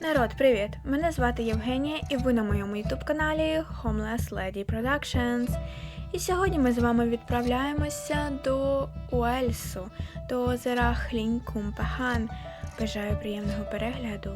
Народ, привіт! Мене звати Євгенія, і ви на моєму ютуб-каналі Homeless Lady Productions. І сьогодні ми з вами відправляємося до Уельсу, до озера Хлінькумпахан. Бажаю приємного перегляду.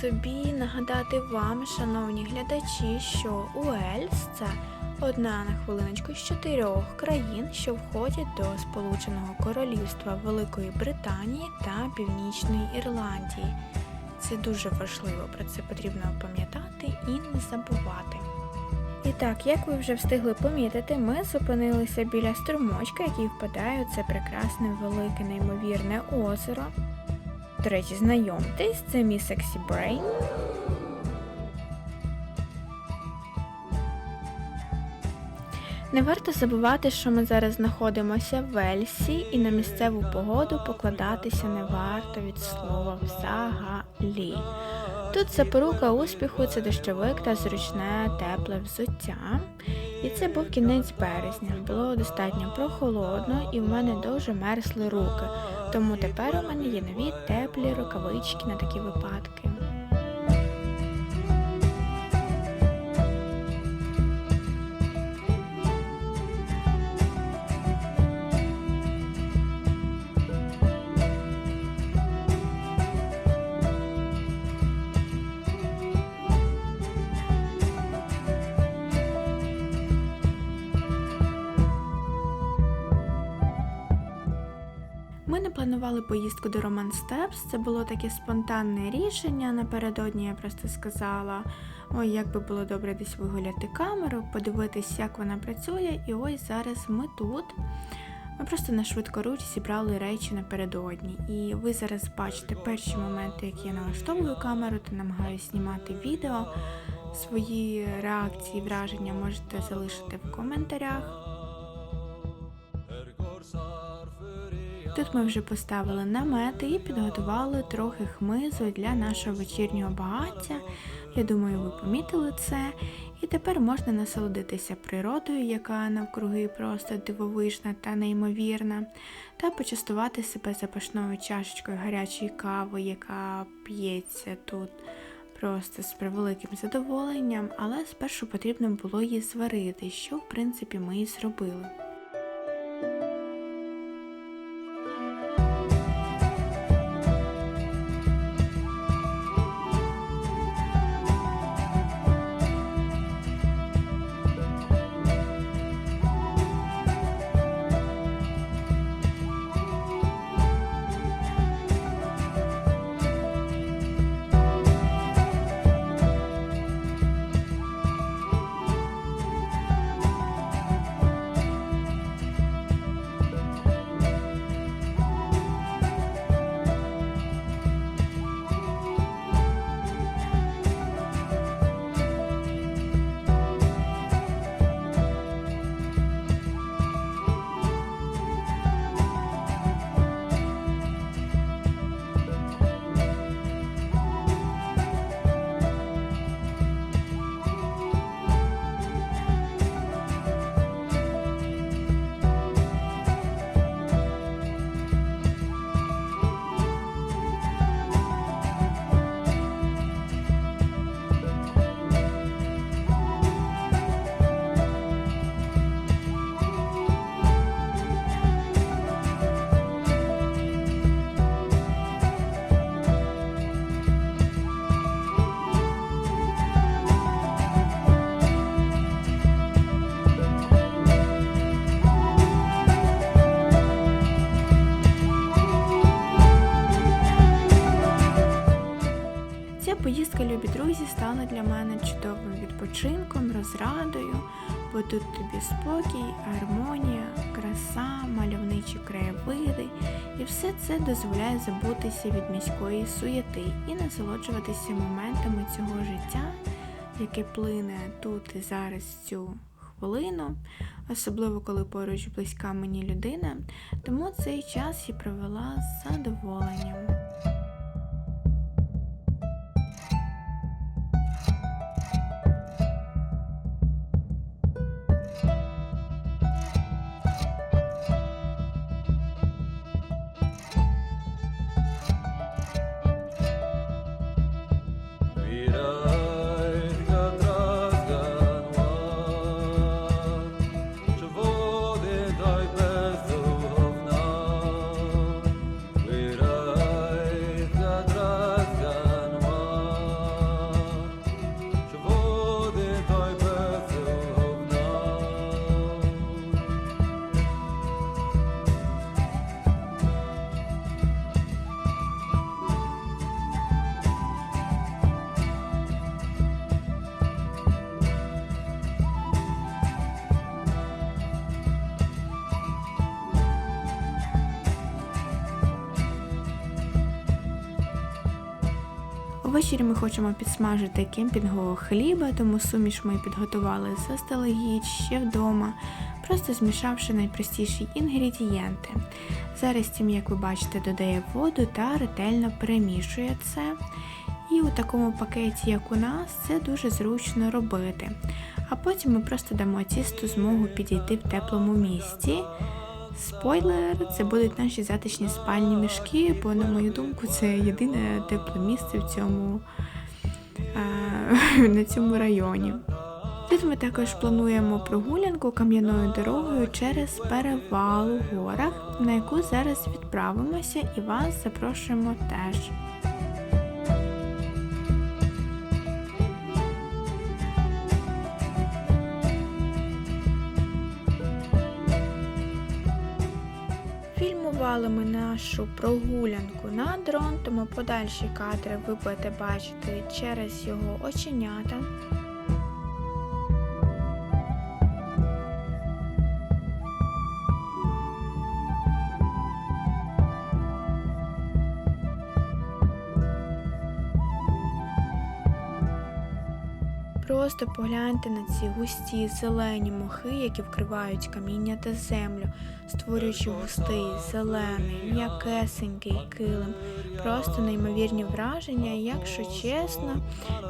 Собі нагадати вам, шановні глядачі, що Уельс це одна на хвилиночку з чотирьох країн, що входять до Сполученого Королівства Великої Британії та Північної Ірландії. Це дуже важливо, про це потрібно пам'ятати і не забувати. І так, як ви вже встигли помітити, ми зупинилися біля струмочка, який впадає у це прекрасне, велике, неймовірне озеро. До речі, знайомтесь, це мій Sexy Brain. Не варто забувати, що ми зараз знаходимося в Вельсі, і на місцеву погоду покладатися не варто від слова взагалі. Тут запорука успіху це дощовик та зручне тепле взуття. І це був кінець березня. Було достатньо прохолодно і в мене дуже мерзли руки. Тому тепер у мене є нові теплі рукавички на такі випадки. Планували поїздку до Роман Степс. Це було таке спонтанне рішення. Напередодні я просто сказала: ой, як би було добре десь вигуляти камеру, подивитись, як вона працює. І ось зараз ми тут. Ми просто на швидкоруч зібрали речі напередодні. І ви зараз бачите перші моменти, як я налаштовую камеру та намагаюся знімати відео. Свої реакції, враження можете залишити в коментарях. Тут ми вже поставили намети і підготували трохи хмизу для нашого вечірнього багаття. Я думаю, ви помітили це. І тепер можна насолодитися природою, яка навкруги просто дивовижна та неймовірна, та почастувати себе запашною чашечкою гарячої кави, яка п'ється тут просто з превеликим задоволенням, але спершу потрібно було її зварити, що в принципі ми і зробили. Стала для мене чудовим відпочинком, розрадою, бо тут тобі спокій, гармонія, краса, мальовничі краєвиди, і все це дозволяє забутися від міської суєти і насолоджуватися моментами цього життя, яке плине тут і зараз цю хвилину, особливо коли поруч близька мені людина, тому цей час я провела з задоволенням. Увечері ми хочемо підсмажити кемпінгового хліба, тому суміш ми підготували заздалегідь ще вдома, просто змішавши найпростіші інгредієнти. Зараз тім, як ви бачите, додає воду та ретельно перемішує це. І у такому пакеті, як у нас, це дуже зручно робити. А потім ми просто дамо тісту змогу підійти в теплому місці. Спойлер, це будуть наші затишні спальні мішки, бо, на мою думку, це єдине тепле місце в цьому, е, на цьому районі. Тут ми також плануємо прогулянку кам'яною дорогою через перевал у горах, на яку зараз відправимося і вас запрошуємо теж. Фільмували ми нашу прогулянку на дрон, тому подальші кадри ви будете бачити через його оченята. Просто погляньте на ці густі зелені мохи, які вкривають каміння та землю, створюючи густий, зелений, м'якесенький килим. Просто неймовірні враження. Якщо чесно,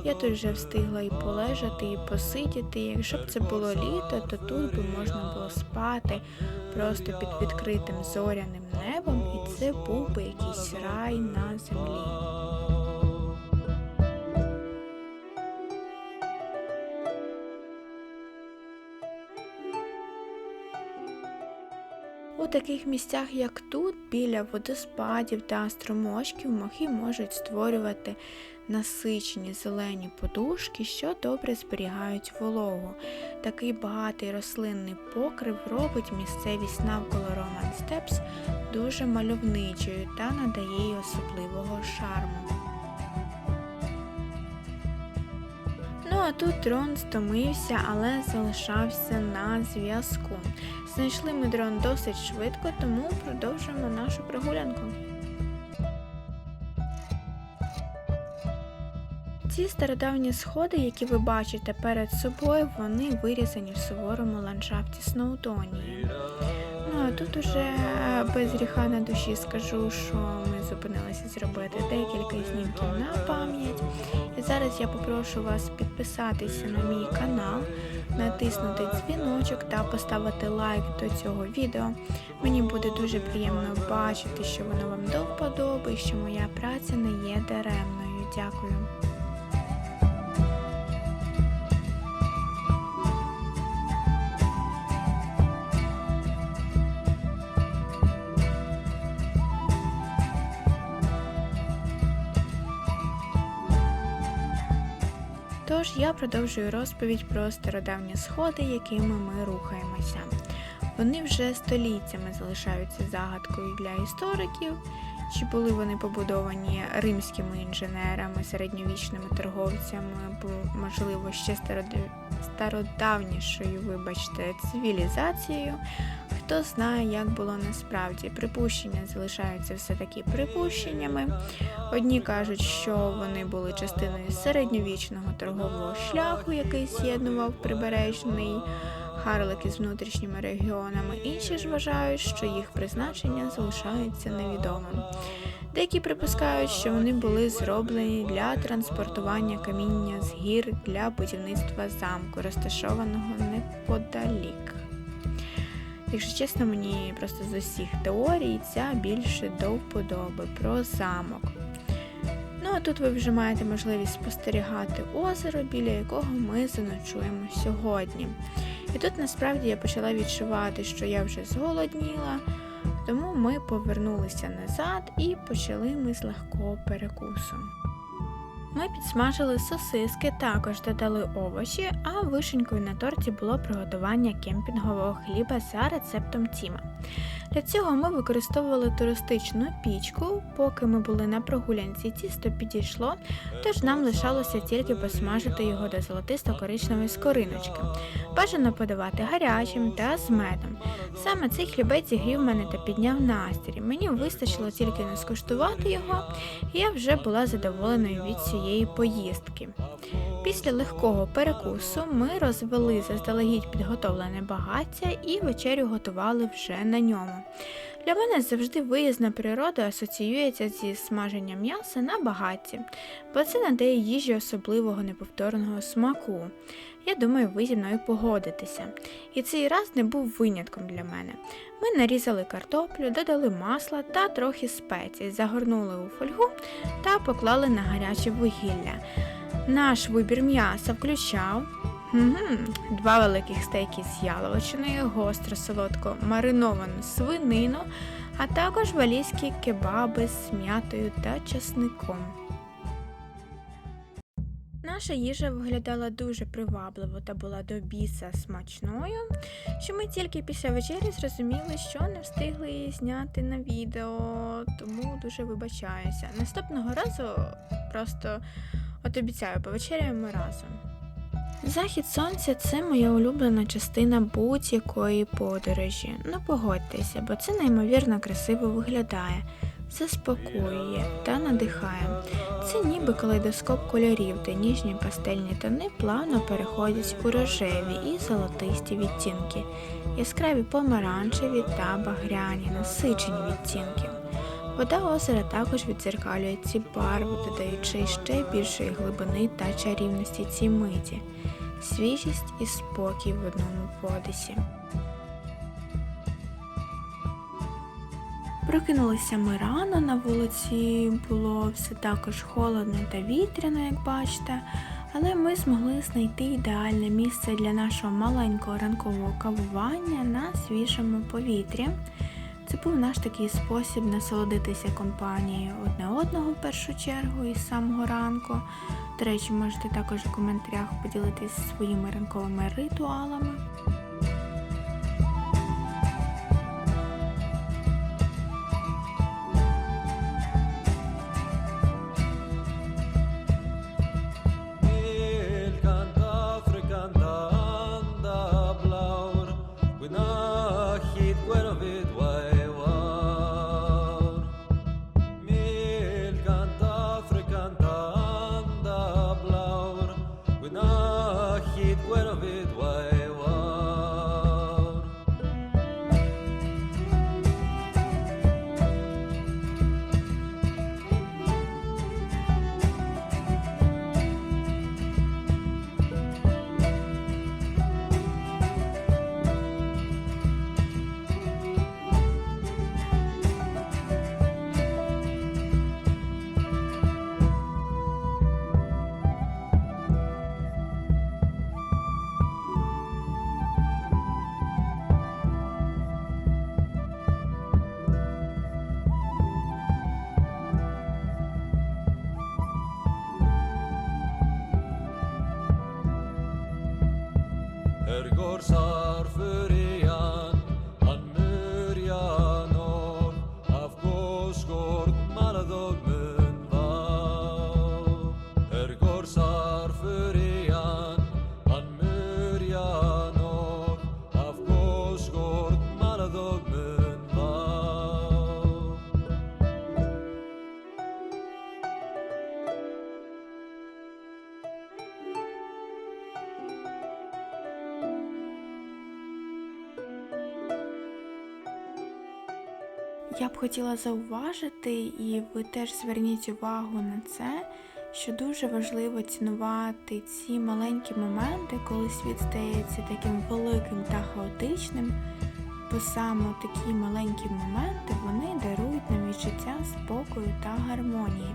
я тут вже встигла і полежати, і посидіти. Якщо б це було літо, то тут би можна було спати просто під відкритим зоряним небом, і це був би якийсь рай на землі. У таких місцях, як тут, біля водоспадів та струмочків, мохи можуть створювати насичені зелені подушки, що добре зберігають вологу. Такий багатий рослинний покрив робить місцевість навколо Роман Степс дуже мальовничою та надає їй особливого шарму. Ну а тут дрон стомився, але залишався на зв'язку. Знайшли ми дрон досить швидко, тому продовжуємо нашу прогулянку. Ці стародавні сходи, які ви бачите перед собою, вони вирізані в суворому ландшафті Сноутонії. Тут уже без гріха на душі скажу, що ми зупинилися зробити декілька знімків на пам'ять. І зараз я попрошу вас підписатися на мій канал, натиснути дзвіночок та поставити лайк до цього відео. Мені буде дуже приємно бачити, що воно вам до вподоби що моя праця не є даремною. Дякую. Я продовжую розповідь про стародавні сходи, якими ми рухаємося. Вони вже століттями залишаються загадкою для істориків, чи були вони побудовані римськими інженерами, середньовічними торговцями, можливо, ще найстародавнішою, вибачте, цивілізацією. Хто знає, як було насправді. Припущення залишаються все таки припущеннями. Одні кажуть, що вони були частиною середньовічного торгового шляху, який з'єднував прибережний Харлик із внутрішніми регіонами. Інші ж вважають, що їх призначення залишається невідомим. Деякі припускають, що вони були зроблені для транспортування каміння з гір для будівництва замку, розташованого неподалік. Якщо чесно, мені просто з усіх теорій ця більше до вподоби про замок. Тут ви вже маєте можливість спостерігати озеро, біля якого ми заночуємо сьогодні. І тут насправді я почала відчувати, що я вже зголодніла, тому ми повернулися назад і почали ми з легкого перекусу. Ми підсмажили сосиски, також додали овочі, а вишенькою на торті було приготування кемпінгового хліба за рецептом Тіма. Для цього ми використовували туристичну пічку, поки ми були на прогулянці, тісто підійшло, тож нам лишалося тільки посмажити його до золотисто-коричневої скориночки. Бажано подавати гарячим та з медом. Саме цей хлібець зігрів мене та підняв настрій. Мені вистачило тільки не скуштувати його, і я вже була задоволеною від цієї поїздки. Після легкого перекусу ми розвели заздалегідь підготовлене багаття і вечерю готували вже на ньому. Для мене завжди виїзна природа асоціюється зі смаженням м'яса на багатті, бо це надає їжі особливого неповторного смаку. Я думаю, ви зі мною погодитеся. І цей раз не був винятком для мене. Ми нарізали картоплю, додали масла та трохи спецій, загорнули у фольгу та поклали на гаряче вугілля. Наш вибір м'яса включав Угу. Два великих стейки з яловичиною, гостро солодко мариновану свинину, а також валійські кебаби з м'ятою та часником. Наша їжа виглядала дуже привабливо та була до біса смачною, що ми тільки після вечері зрозуміли, що не встигли її зняти на відео, тому дуже вибачаюся. Наступного разу просто от обіцяю, повечеряємо разом. Захід сонця це моя улюблена частина будь-якої подорожі. Ну погодьтеся, бо це неймовірно красиво виглядає, заспокоює та надихає. Це ніби калейдоскоп кольорів, де ніжні пастельні тони плавно переходять у рожеві і золотисті відтінки, яскраві помаранчеві та багряні, насичені відтінки. Вода озера також відзеркалює ці барви, додаючи ще більшої глибини та чарівності цій миті, свіжість і спокій в одному подисі. Прокинулися ми рано, на вулиці було все також холодно та вітряно, як бачите, але ми змогли знайти ідеальне місце для нашого маленького ранкового кавування на свіжому повітрі. Це був наш такий спосіб насолодитися компанією одне одного в першу чергу із самого ранку. До речі, можете також у коментарях поділитися своїми ранковими ритуалами. sorry Я б хотіла зауважити, і ви теж зверніть увагу на це, що дуже важливо цінувати ці маленькі моменти, коли світ стається таким великим та хаотичним, бо саме такі маленькі моменти вони дарують нам відчуття спокою та гармонії.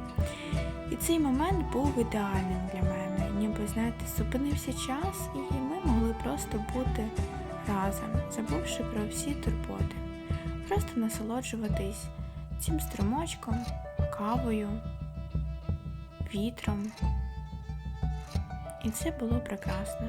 І цей момент був ідеальним для мене, ніби знаєте, зупинився час, і ми могли просто бути разом, забувши про всі турботи, просто насолоджуватись цим струмочком, кавою, вітром. І це було прекрасно.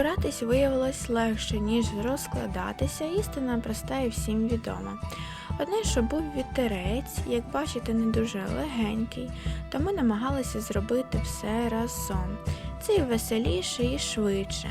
Збиратись виявилось легше, ніж розкладатися, істина проста і всім відома. Одне, що був вітерець, як бачите, не дуже легенький, то ми намагалися зробити все разом. Це і веселіше, і швидше.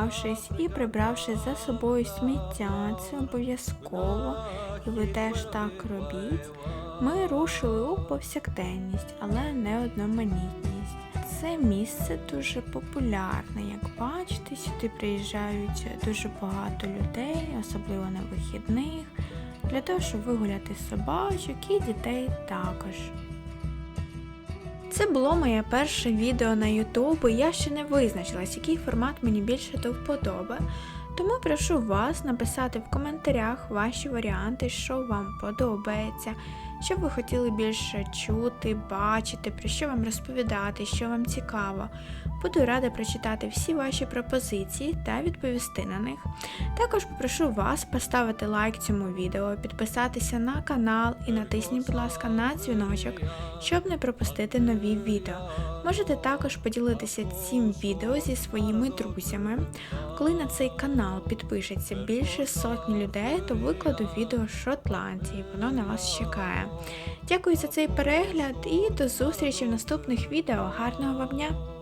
Запакувавшись і прибравши за собою сміття, це обов'язково, і ви теж так робіть. Ми рушили у повсякденність, але не одноманітність. Це місце дуже популярне, як бачите, сюди приїжджають дуже багато людей, особливо на вихідних, для того, щоб вигуляти собачок і дітей також. Це було моє перше відео на YouTube, і я ще не визначилась, який формат мені більше до вподоби. Тому прошу вас написати в коментарях ваші варіанти, що вам подобається, що ви хотіли більше чути, бачити, про що вам розповідати, що вам цікаво. Буду рада прочитати всі ваші пропозиції та відповісти на них. Також попрошу вас поставити лайк цьому відео, підписатися на канал і натисніть, будь ласка, на дзвіночок, щоб не пропустити нові відео. Можете також поділитися цим відео зі своїми друзями. Коли на цей канал підпишеться більше сотні людей, то викладу відео з Шотландії. Воно на вас чекає. Дякую за цей перегляд і до зустрічі в наступних відео. Гарного вам дня!